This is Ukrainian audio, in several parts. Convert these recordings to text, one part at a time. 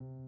you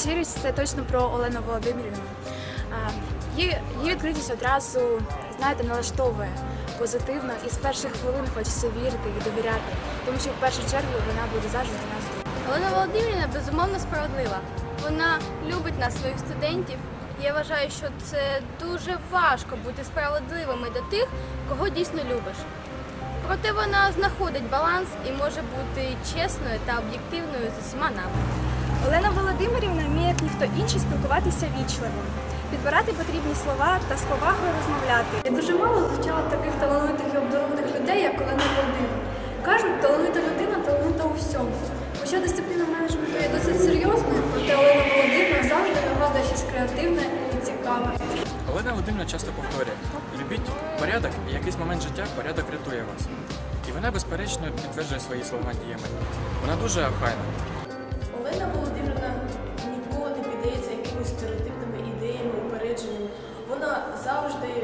Щирість це точно про Олену Володимирівну. Її, відкритість одразу, знаєте, налаштовує позитивно і з перших хвилин хочеться вірити і довіряти, тому що в першу чергу вона буде завжди для нас тут. Олена Володимирівна безумовно справедлива. Вона любить нас, своїх студентів. Я вважаю, що це дуже важко бути справедливими до тих, кого дійсно любиш. Проте вона знаходить баланс і може бути чесною та об'єктивною з усіма нами. Олена Володимирівна вміє, як ніхто інший, спілкуватися вічливо, підбирати потрібні слова та з повагою розмовляти. Я дуже мало зустрічала таких талановитих і обдарованих людей, як Олена Володимирівна. Кажуть, талановита людина талановита у всьому. Хоча дисципліна менеджменту є досить серйозною, проте Олена Володимирівна завжди нагадує щось креативне і цікаве. Олена Володимирівна часто повторює: любіть порядок, і якийсь момент життя порядок рятує вас. І вона, безперечно, підтверджує свої слова діями. Вона дуже охайна. Олена Вона завжди